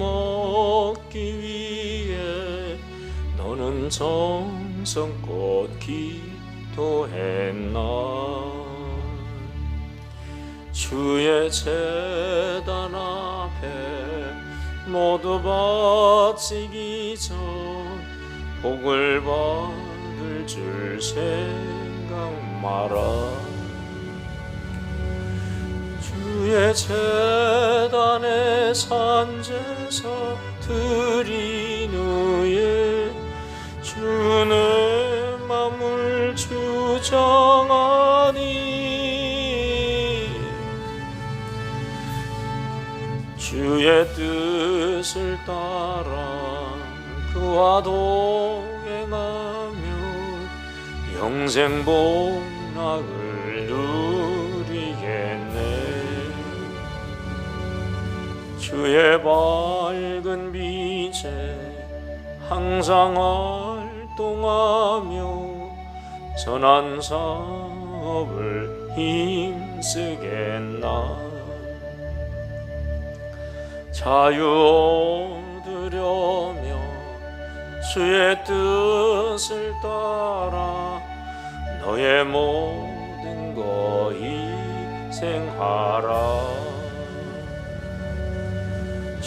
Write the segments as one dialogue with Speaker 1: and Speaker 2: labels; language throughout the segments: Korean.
Speaker 1: 얻기 위해 너는 정성껏 기도했나? 주의 재단 앞에 모두 바치기 전 복을 받을 줄 생각 마라. 주의 재단에 산 드린 후에 주의 맘을 주장하니 주의 뜻을 따라 그와 동행하며 영생 복락을 주의 밝은 빛에 항상 활동하며 선한 사업을 힘쓰겠나. 자유 얻으려며 주의 뜻을 따라 너의 모든 것 희생하라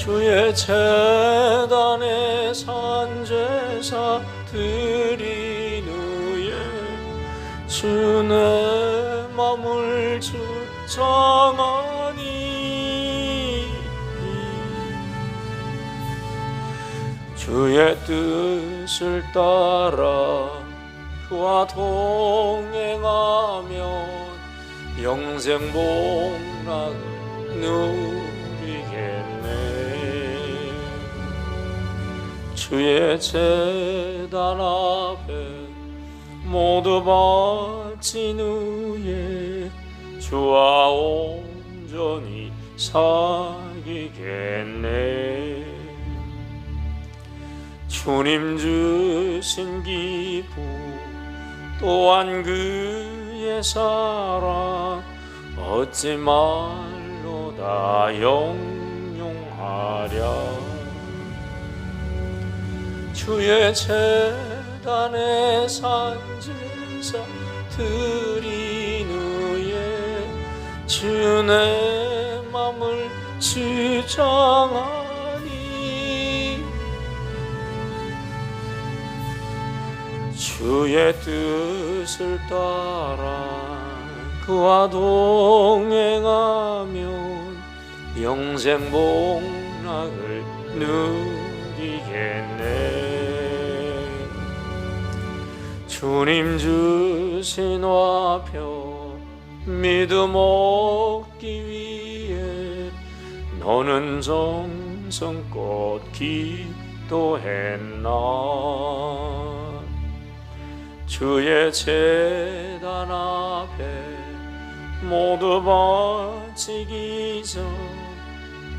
Speaker 1: 주의 재단에 산제사 드린 후에 주의 맘을 주장하니. 주의 뜻을 따라 그와 동행하면 영생 복락을 누 주의 재단 앞에 모두 바친 후에 주와 온전히 사귀겠네. 주님 주신 기쁨 또한 그의 사랑 어찌 말로 다 영용하랴 주의 재단에 산제사 드린 후에 주의 맘을 주장하니 주의 뜻을 따라 그와 동행하면 영생 복락을 누리겠네 주님 주신 화표 믿음 얻기 위해 너는 정성껏 기도했나? 주의 재단 앞에 모두 바치기 전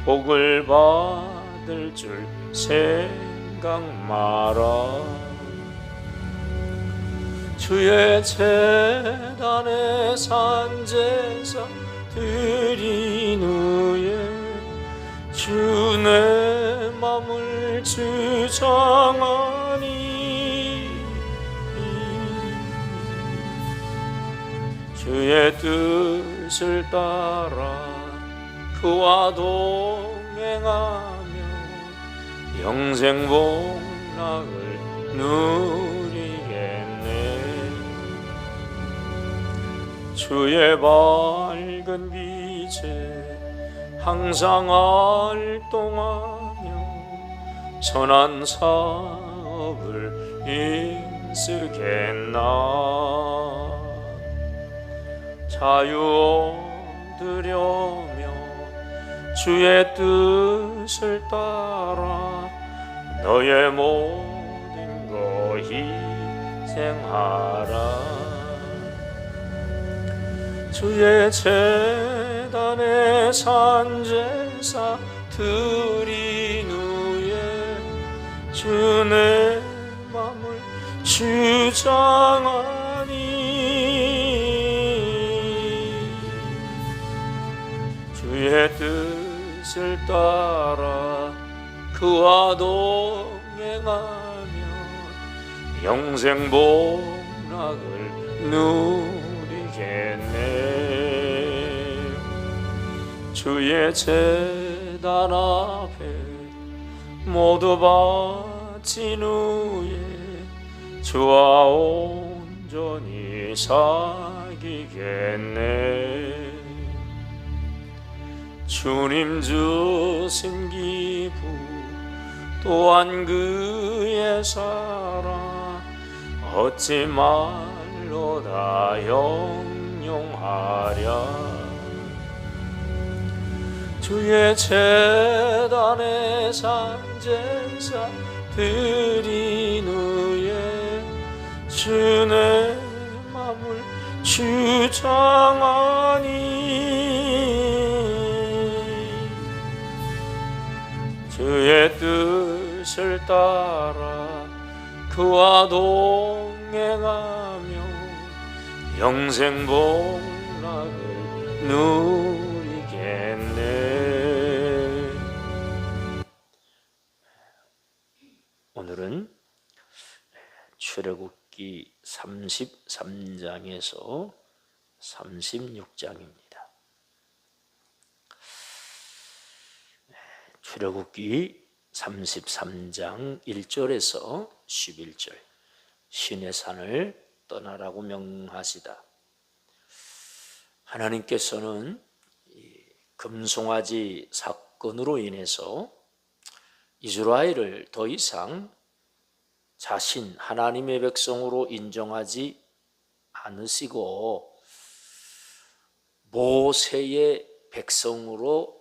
Speaker 1: 복을 받을 줄 생각 마라 주의 재단에 산제사 드린 후에 주의 맘을 주장하니. 주의 뜻을 따라 그와 동행하며 영생 복락을 누 주의 밝은 빛에 항상 활동하며 선한 사업을 힘쓰겠나. 자유 얻으려며 주의 뜻을 따라 너의 모든 것 희생하라 주의 재단에 산제사 드린 후에 주의 맘을 주장하니. 주의 뜻을 따라 그와 동행하며 영생 복락을 누리겠네 주의 재단 앞에 모두 바친 후에 주와 온전히 사귀겠네. 주님 주신 기부 또한 그의 사랑 어찌 말로 다 영용하랴 주의 재단에 산제사 드린 후에 주의 마음을 주장하니 주의 뜻을 따라 그와 동행하며 영생 복락을 누 33장에서 36장입니다. 출애굽기 33장 1절에서 11절 신의 산을 떠나라고 명하시다. 하나님께서는 이 금송아지 사건으로 인해서 이스라엘을 더 이상 자신 하나님의 백성으로 인정하지 않으시고 모세의 백성으로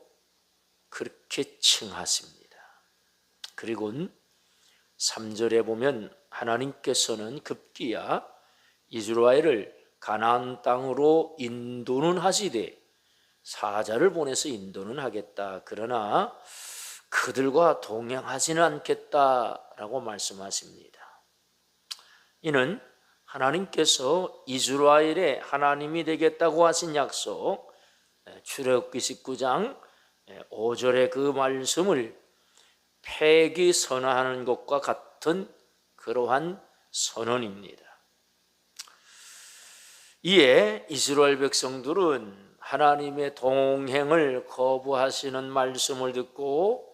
Speaker 1: 그렇게 칭하십니다. 그리고 3절에 보면 하나님께서는 급기야 이스라엘을 가나안 땅으로 인도는 하시되 사자를 보내서 인도는 하겠다. 그러나 그들과 동행하지는 않겠다라고 말씀하십니다. 이는 하나님께서 이스라엘의 하나님이 되겠다고 하신 약속 출애굽기 19장 5절의 그 말씀을 폐기 선언하는 것과 같은 그러한 선언입니다. 이에 이스라엘 백성들은 하나님의 동행을 거부하시는 말씀을 듣고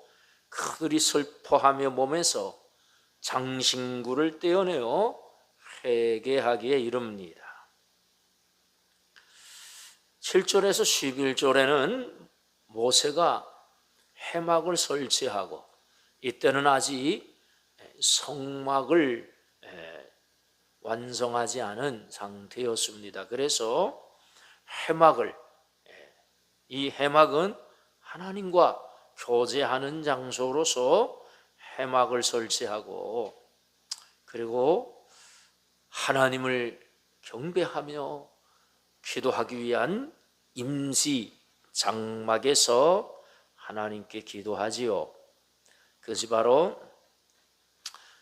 Speaker 1: 그들이 슬퍼하며 몸에서 장신구를 떼어내어 회개하기에 이릅니다. 7절에서 11절에는 모세가 해막을 설치하고 이때는 아직 성막을 완성하지 않은 상태였습니다. 그래서 해막을 이 해막은 하나님과 교제하는 장소로서 해막을 설치하고 그리고 하나님을 경배하며 기도하기 위한 임시 장막에서 하나님께 기도하지요. 그것이 바로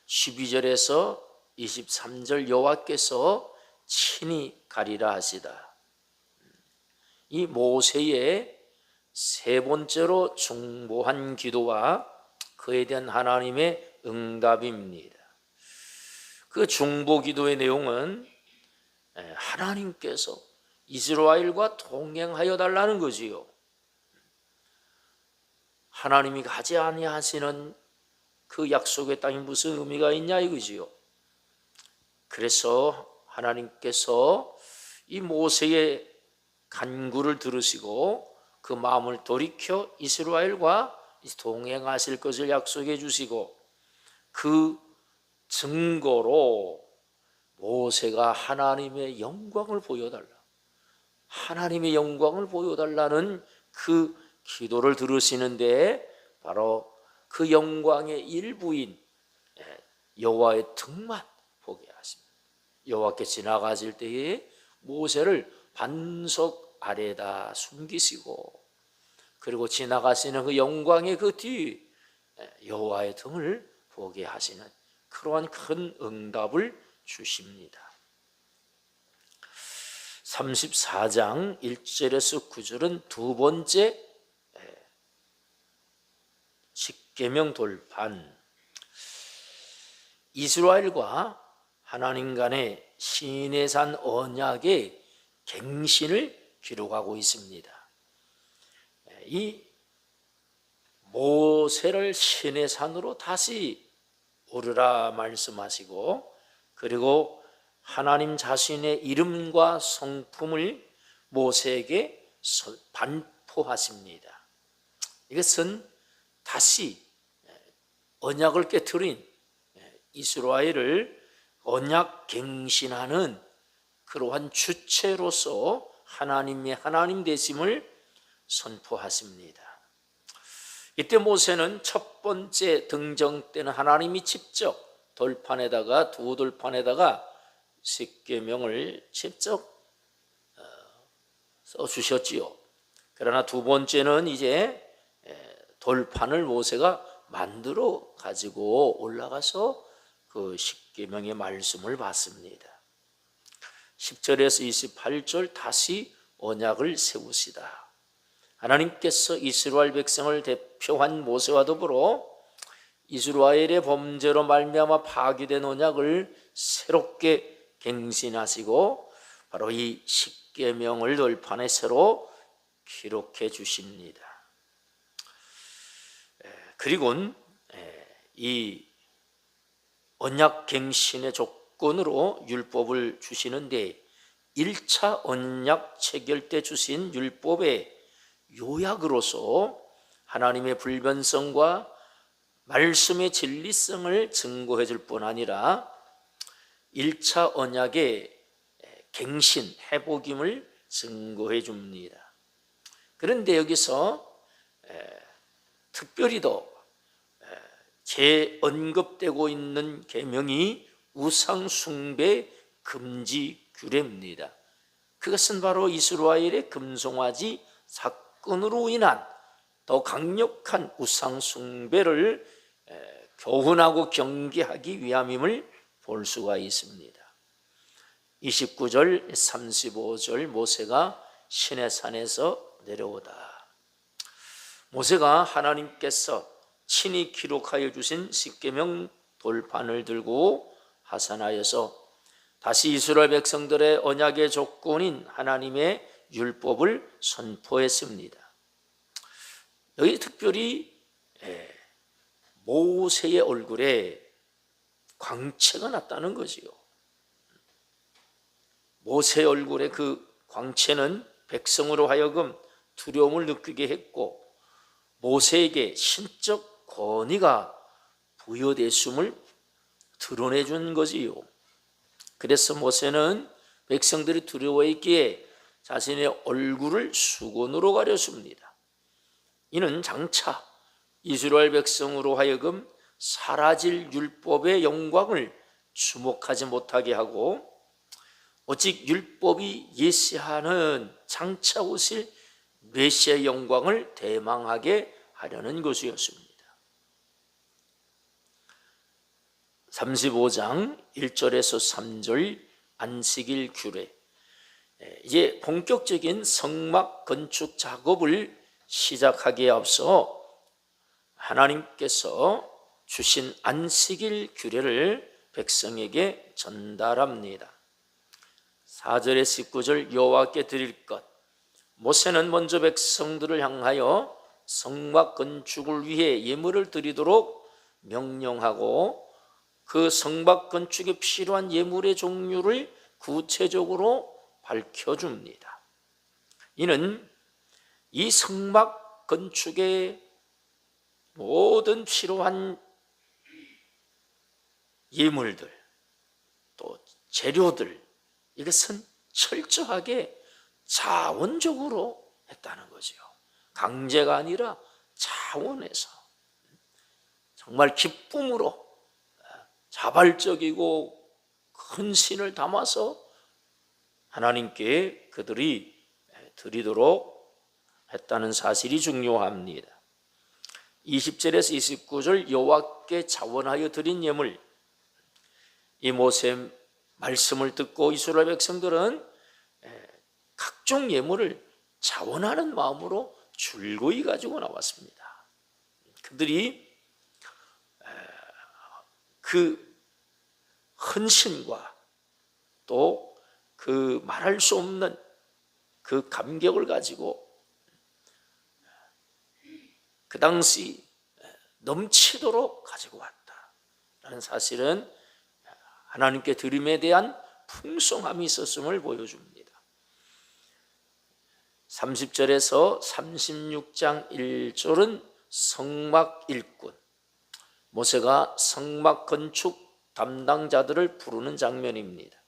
Speaker 1: 12절에서 23절 여호와께서 친히 가리라 하시다. 이 모세의 세 번째로 중보한 기도와 그에 대한 하나님의 응답입니다. 그 중보 기도의 내용은 하나님께서 이스라엘과 동행하여 달라는 거지요. 하나님이 가지 아니하시는 그 약속의 땅이 무슨 의미가 있냐 이거지요. 그래서 하나님께서 이 모세의 간구를 들으시고 그 마음을 돌이켜 이스라엘과 동행하실 것을 약속해 주시고 그 증거로 모세가 하나님의 영광을 보여달라. 하나님의 영광을 보여달라는 그 기도를 들으시는데 바로 그 영광의 일부인 예, 여호와의 등만 보게 하십니다. 여호와께 지나가실 때에 모세를 반석 아래다 숨기시고 그리고 지나가시는 그 영광의 그뒤 예, 여호와의 등을 보게 하시는 그러한 큰 응답을 주십니다. 34장 1절에서 9절은 두 번째 십계명 돌판 이스라엘과 하나님 간의 시내산 언약의 갱신을 기록하고 있습니다. 이 모세를 시내산으로 다시 오르라 말씀하시고 그리고 하나님 자신의 이름과 성품을 모세에게 반포하십니다. 이것은 다시 언약을 깨뜨린 이스라엘을 언약 갱신하는 그러한 주체로서 하나님의 하나님 되심을 선포하십니다. 이때 모세는 첫 번째 등정 때는 하나님이 직접 돌판에다가 두 돌판에다가 십계명을 직접 어, 써 주셨지요. 그러나 두 번째는 이제 돌판을 모세가 만들어 가지고 올라가서 그 십계명의 말씀을 받습니다. 10절에서 28절 다시 언약을 세우시다. 하나님께서 이스라엘 백성을 대표한 모세와 더불어 이스라엘의 범죄로 말미암아 파기된 언약을 새롭게 갱신하시고 바로 이 십계명을 돌판에 새로 기록해 주십니다. 그리고 이 언약 갱신의 조건으로 율법을 주시는데 1차 언약 체결 때 주신 율법의 요약으로서 하나님의 불변성과 말씀의 진리성을 증거해 줄 뿐 아니라 1차 언약의 갱신, 회복임을 증거해 줍니다. 그런데 여기서 특별히 더 재언급되고 있는 계명이 우상 숭배 금지 규례입니다. 그것은 바로 이스라엘의 금송아지 사건 으로 인한 더 강력한 우상 숭배를 교훈하고 경계하기 위함임을 볼 수가 있습니다. 29절, 35절 모세가 신의 산에서 내려오다. 모세가 하나님께서 친히 기록하여 주신 십계명 돌판을 들고 하산하여서 다시 이스라엘 백성들의 언약의 조건인 하나님의 율법을 선포했습니다. 여기 특별히 모세의 얼굴에 광채가 났다는 거지요. 모세 얼굴에 그 광채는 백성으로 하여금 두려움을 느끼게 했고 모세에게 신적 권위가 부여됐음을 드러내 준 거지요. 그래서 모세는 백성들이 두려워했기에 자신의 얼굴을 수건으로 가렸습니다. 이는 장차 이스라엘 백성으로 하여금 사라질 율법의 영광을 주목하지 못하게 하고 오직 율법이 예시하는 장차 오실 메시아의 영광을 대망하게 하려는 것이었습니다. 35장 1절에서 3절 안식일 규례 이제 본격적인 성막 건축 작업을 시작하기에 앞서 하나님께서 주신 안식일 규례를 백성에게 전달합니다. 4절에 19절 여호와께 드릴 것 모세는 먼저 백성들을 향하여 성막 건축을 위해 예물을 드리도록 명령하고 그 성막 건축에 필요한 예물의 종류를 구체적으로 밝혀줍니다. 이는 이 성막 건축에 모든 필요한 예물들 또 재료들 이것은 철저하게 자원적으로 했다는 거죠. 강제가 아니라 자원에서 정말 기쁨으로 자발적이고 큰 신을 담아서 하나님께 그들이 드리도록 했다는 사실이 중요합니다. 20절에서 29절 여호와께 자원하여 드린 예물 이 모세 말씀을 듣고 이스라엘 백성들은 각종 예물을 자원하는 마음으로 줄거이 가지고 나왔습니다. 그들이 그 헌신과 또 그 말할 수 없는 그 감격을 가지고 그 당시 넘치도록 가지고 왔다라는 사실은 하나님께 드림에 대한 풍성함이 있었음을 보여줍니다. 30절에서 36장 1절은 성막 일꾼 모세가 성막 건축 담당자들을 부르는 장면입니다.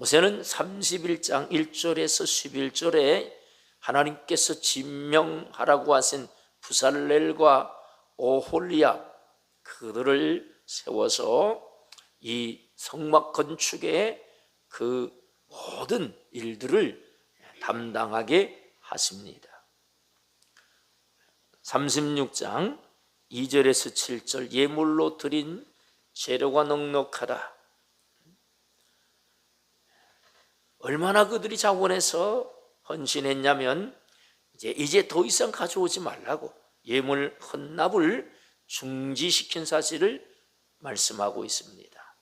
Speaker 1: 모세는 31장 1절에서 11절에 하나님께서 진명하라고 하신 부살렐과 오홀리아 그들을 세워서 이 성막 건축의 그 모든 일들을 담당하게 하십니다. 36장 2절에서 7절 예물로 드린 재료가 넉넉하다. 얼마나 그들이 자원해서 헌신했냐면 이제 이제 더 이상 가져오지 말라고 예물 헌납을 중지시킨 사실을 말씀하고 있습니다.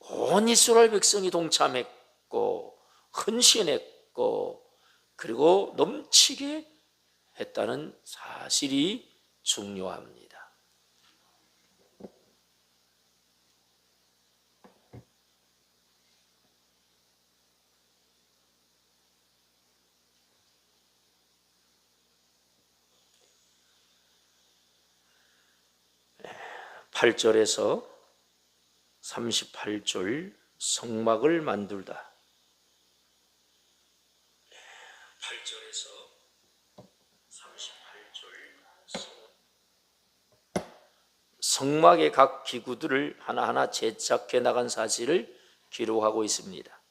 Speaker 1: 온 이스라엘 백성이 동참했고 헌신했고 그리고 넘치게 했다는 사실이 중요합니다. 팔절에서 38절 성막을 만들다. 8절에서 38절 성막의 각 기구들을 하나하나 제작해 나간 사실을 기록하고 있습니다.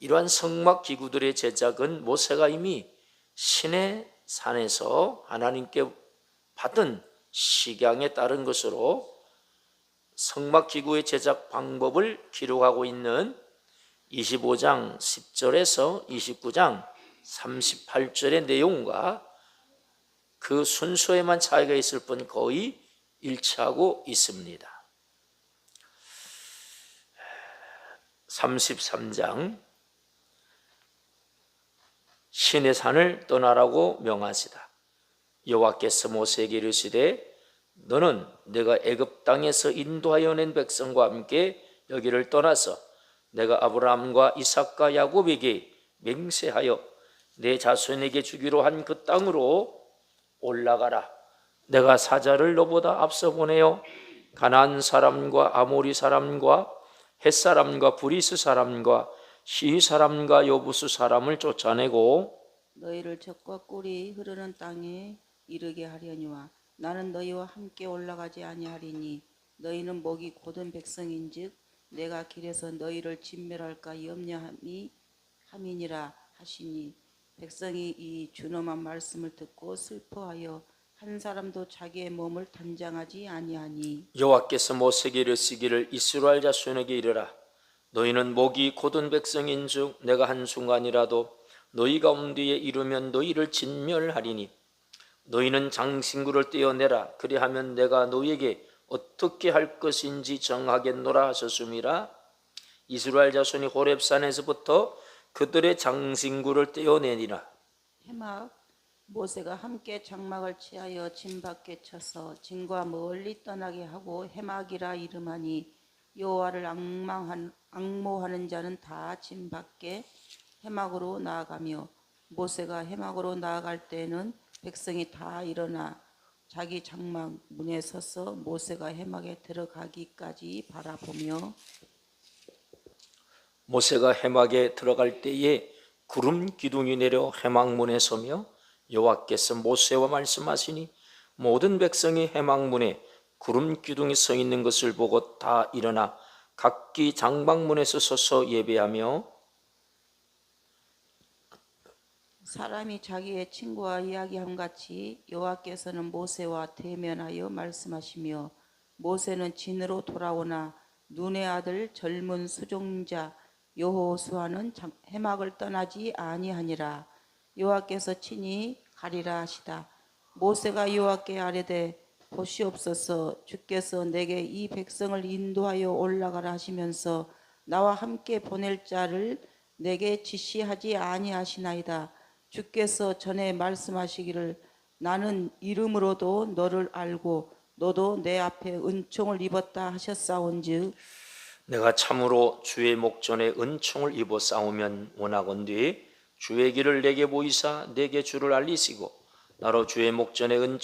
Speaker 1: 이러한 성막 기구들의 제작은 모세가 이미 신의 산에서 하나님께 받은 식양에 따른 것으로 성막 기구의 제작 방법을 기록하고 있는 25장 10절에서 29장 38절의 내용과 그 순서에만 차이가 있을 뿐 거의 일치하고 있습니다. 33장 신의 산을 떠나라고 명하시다. 여호와께서 모세에게 이르시되 너는 내가 애굽 땅에서 인도하여 낸 백성과 함께 여기를 떠나서 내가 아브라함과 이삭과 야곱에게 맹세하여 내 자손에게 주기로 한 그 땅으로 올라가라. 내가 사자를 너보다 앞서 보내어 가나안 사람과 아모리 사람과 헷 사람과 브리스 사람과 시 사람과 여부수 사람을 쫓아내고
Speaker 2: 너희를 적과 꿀이 흐르는 땅에 이르게 하려니와 나는 너희와 함께 올라가지 아니하리니 너희는 목이 고든 백성인즉 내가 길에서 너희를 진멸할까 염려함이 함이니라 하시니 백성이 이 준엄한 말씀을 듣고 슬퍼하여 한 사람도 자기의 몸을 단장하지 아니하니
Speaker 1: 여호와께서 모세에게 이르시기를 이스라엘 자손에게 이르라. 너희는 목이 고든 백성인즉 내가 한 순간이라도 너희 가운데에 이르면 너희를 진멸하리니 너희는 장신구를 떼어내라. 그리하면 내가 너희에게 어떻게 할 것인지 정하겠노라 하셨음이라. 이스라엘 자손이 호렙산에서부터 그들의 장신구를 떼어내니라.
Speaker 2: 해막 모세가 함께 장막을 취하여 진 밖에 쳐서 진과 멀리 떠나게 하고 해막이라 이름하니 여호와를 악망한 악모하는 자는 다 진 밖에 해막으로 나아가며 모세가 해막으로 나아갈 때에는 백성이 다 일어나 자기 장막 문에 서서 모세가 해막에 들어가기까지 바라보며
Speaker 1: 모세가 해막에 들어갈 때에 구름 기둥이 내려 해막문에 서며 여호와께서 모세와 말씀하시니 모든 백성이 해막문에 구름 기둥이 서 있는 것을 보고 다 일어나 각기 장막문에서 서서 예배하며
Speaker 2: 사람이 자기의 친구와 이야기함 같이 여호와께서는 모세와 대면하여 말씀하시며 모세는 진으로 돌아오나 눈의 아들 젊은 수종자 여호수아는 장- 해막을 떠나지 아니하니라. 여호와께서 친히 가리라 하시다. 모세가 여호와께 아뢰되 보시옵소서 주께서 내게 이 백성을 인도하여 올라가라 하시면서 나와 함께 보낼 자를 내게 지시하지 아니하시나이다 주께서 전에 말씀하시기를 나는 이름으로도 너를 알고 너도 내 앞에 은총을 입었다 하셨사온즉
Speaker 1: 내가 참으로 주의 목전에 은총을 입어 싸우면 원하건대 주의 길을 내게 보이사 내게 주를 알리시고 나로 주의 목전에 은총